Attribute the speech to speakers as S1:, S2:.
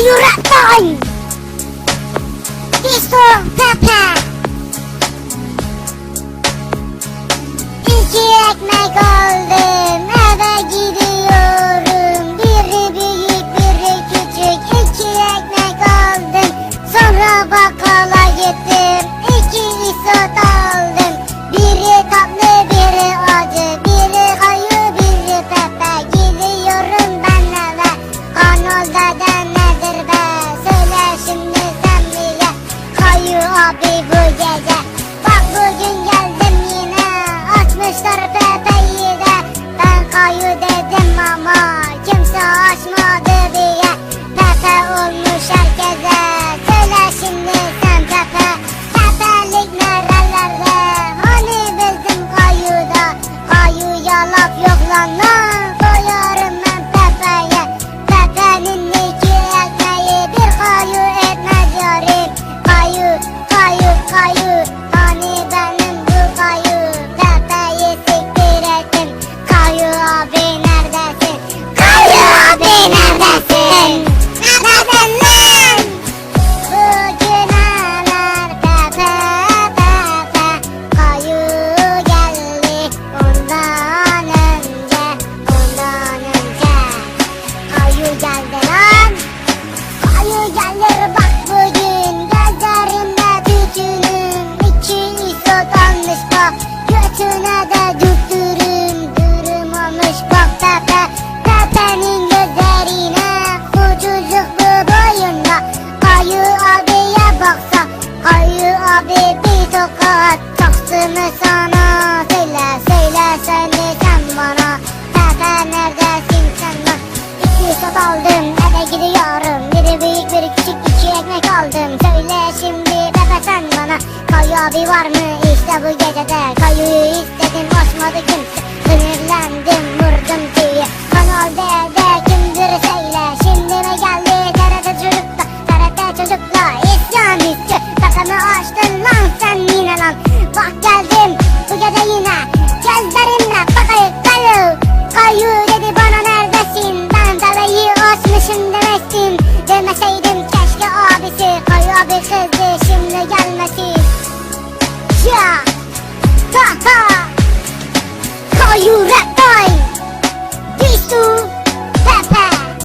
S1: Kayurattan Disto Pepe İki ekmek Kayu geldi lan. Kayu gelir bak bugün Gözlerimde tütünüm İki isot almış bak Götüne İsot aldım eve gidiyorum. Biri büyük biri küçük iki ekmek aldım. Söyle şimdi Pepe sen bana Kayu abi var mı? İşte bu gecede Kayuyu istedim. Açmadı kimse Sinirlendim vurdum diye Kanal D'de kimdir söyle. Şimdi mi geldi? TRT çocukla TRT çocukla isyan isti Kafanı açtın lan sen yine lan. Bak geldim. Bu gece yine. Gözlerimle bakayım. Kayu Kayu Hotel